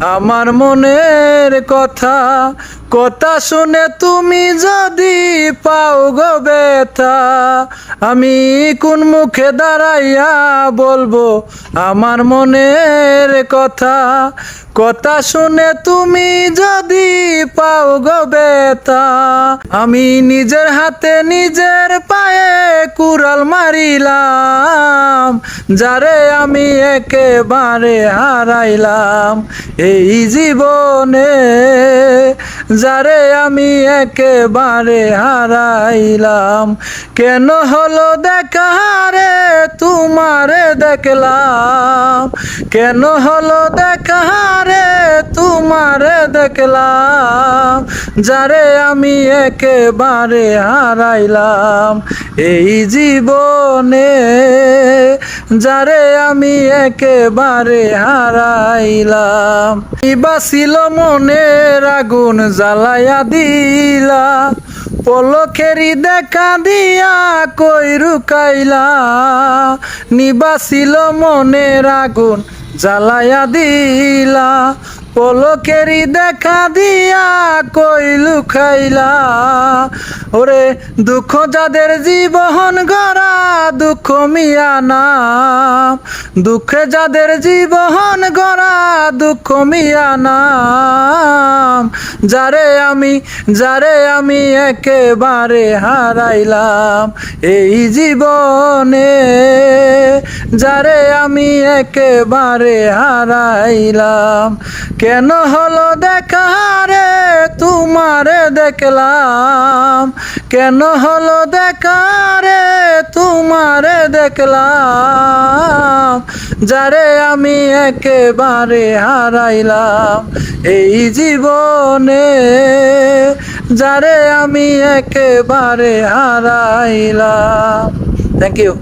আমার মনের কথা কথা শুনে তুমি যদি পাও গো ব্যথা, আমি কোন মুখে দাঁড়াইয়া বলব, আমার মনের কথা কথা শুনে তুমি যদি পাও গো ব্যথা আমি নিজের হাতে নিজের পায়ে কুড়াল মারিলাম, যারে আমি একেবারে হারাইলাম এই জীবনে, যারে আমি একেবারে হারাইলাম। কেন হলো দেখা রে তোমারে দেখলাম, কেন হলো দেখা তোমারে দেখলাম, যারে আমি একেবারে হারাইলাম। এই জীবনে যারে আমি একেবারে হারাইলাম। বাসিল মনের আগুন জ্বালাইয়া দিলা পলকেরি দেখা দিয়া কই রুকাইলা। নিবাসিল মনের আগুন জ্বালাইয়া দিলা পলকেরি দেখা দিয়া কইলু লুকাইলা ওরে দুঃখ যাদের জীবন গড়া, দুঃখ মিয়া না। দুঃখে যাদের জীবন গড়া, দুঃখ মিয়া না। যারে আমি যারে আমি একেবারে হারাইলাম এই জীবনে, যারে আমি একেবারে হারাইলাম। কেন হলো দেখা রে, তোমারে দেখলাম। কেন হলো দেখা রে? তোমারে দেখলাম, যারে আমি একেবারে হারাইলাম এই জীবনে, যারে আমি একেবারে হারাইলাম। Thank you